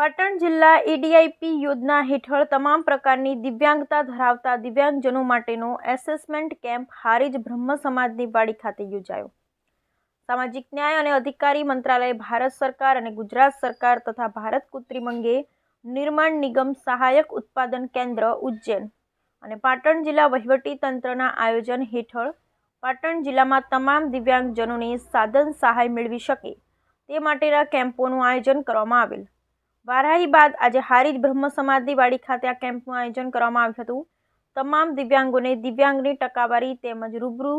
પાટણ જિલ્લા ઈડીઆઈપી યોજના હેઠળ તમામ પ્રકારની દિવ્યાંગતા ધરાવતા દિવ્યાંગજનો માટેનો એસેસમેન્ટ કેમ્પ હારીજ બ્રહ્મ સમાજની વાડી ખાતે યોજાયો. સામાજિક ન્યાય અને અધિકારી મંત્રાલય ભારત સરકાર અને ગુજરાત સરકાર તથા ભારત કૃત્રિમ અંગે નિર્માણ નિગમ સહાયક ઉત્પાદન કેન્દ્ર ઉજ્જૈન અને પાટણ જિલ્લા વહીવટી તંત્રના આયોજન હેઠળ પાટણ જિલ્લામાં તમામ દિવ્યાંગજનોને સાધન સહાય મેળવી શકે તે માટેના કેમ્પોનું આયોજન કરવામાં આવેલ. વારાહી બાદ આજે હારીજ બ્રહ્મ સમાજની વાડી ખાતે આ કેમ્પનું આયોજન કરવામાં આવ્યું હતું. તમામ દિવ્યાંગોને દિવ્યાંગની ટકાવારી તેમજ રૂબરૂ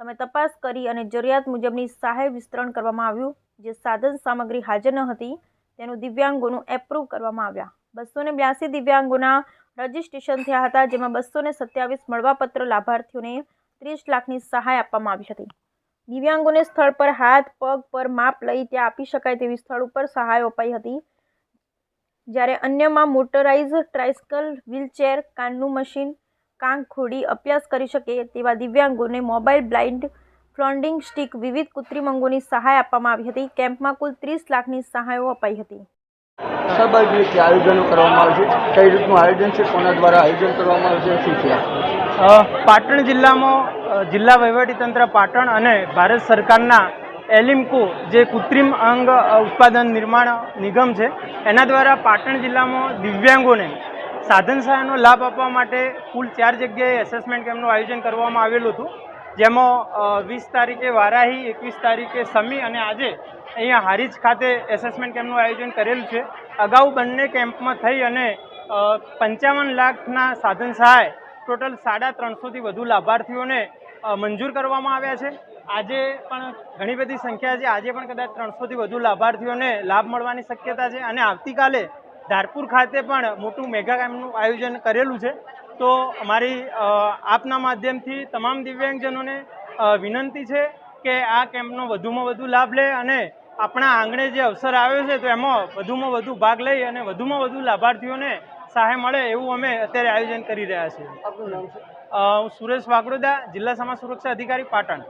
તમે તપાસ કરી અને જરૂરિયાત મુજબની સહાય વિસ્તરણ કરવામાં આવ્યું, જે સાધન સામગ્રી હાજર ન હતી, તેનું દિવ્યાંગોનું એપ્રૂવ કરવામાં આવ્યા. બસો ને બ્યાસી દિવ્યાંગોના રજીસ્ટ્રેશન થયા હતા, જેમાં બસો ને સત્યાવીસ મળવાપત્ર લાભાર્થીઓને ત્રીસ લાખની સહાય આપવામાં આવી હતી. દિવ્યાંગોને સ્થળ પર હાથ, પગ, પર માપ લઈ ત્યાં આપી શકાય તેવી સ્થળ ઉપર સહાય અપાઈ હતી. જ્યારે અન્યમાં મોટરાઇઝ ટ્રાઇસ્કલ વ્હીલચેર કાનનું મશીન કાંગ ખોડી અભ્યાસ કરી શકે તેવા દિવ્યાંગોને મોબાઈલ બ્લાઇન્ડ ફ્લોન્ડિંગ સ્ટીક વિવિધ કૃત્રિમ અંગોની સહાય આપવામાં આવી હતી. કેમ્પમાં કુલ ત્રીસ લાખની સહાયો અપાઈ હતી. રીતે આયોજનો કરવામાં આવે છે. કઈ રીતનું આયોજન છે? કોના દ્વારા આયોજન કરવામાં આવે છે? શું છે? પાટણ જિલ્લામાં જિલ્લા વહીવટીતંત્ર પાટણ અને ભારત સરકારના એલિમ્કો, જે કૃત્રિમ અંગ ઉત્પાદન નિર્માણ નિગમ છે, એના દ્વારા પાટણ જિલ્લામાં દિવ્યાંગોને સાધન સહાયનો લાભ આપવા માટે કુલ ચાર જગ્યાએ એસેસમેન્ટ કેમ્પનું આયોજન કરવામાં આવેલું હતું. જેમાં વીસ તારીખે વારાહી, એકવીસ તારીખે સમી અને આજે અહીંયા હારીજ ખાતે એસેસમેન્ટ કેમ્પનું આયોજન કરેલું છે. અગાઉ બંને કેમ્પમાં થઈ અને પંચાવન લાખના સાધન સહાય, ટોટલ સાડા ત્રણસોથી વધુ લાભાર્થીઓને મંજૂર કરવામાં આવ્યા છે. આજે પણ ઘણી બધી સંખ્યા છે. આજે પણ કદાચ ત્રણસોથી વધુ લાભાર્થીઓને લાભ મળવાની શક્યતા છે અને આવતીકાલે ધારપુર ખાતે પણ મોટું મેગા કેમ્પનું આયોજન કરેલું છે. તો અમારી આપના માધ્યમથી તમામ દિવ્યાંગજનોને વિનંતી છે કે આ કેમ્પનો વધુમાં વધુ લાભ લે અને આપણા આંગણે જે અવસર આવ્યો છે તો એમાં વધુમાં વધુ ભાગ લઈ અને વધુમાં વધુ લાભાર્થીઓને સહાય મળે એવું અમે અત્યારે આયોજન કરી રહ્યા છીએ. હું સુરેશ વાગડોદા જિલ્લા સમાજ સુરક્ષા અધિકારી પાટણ.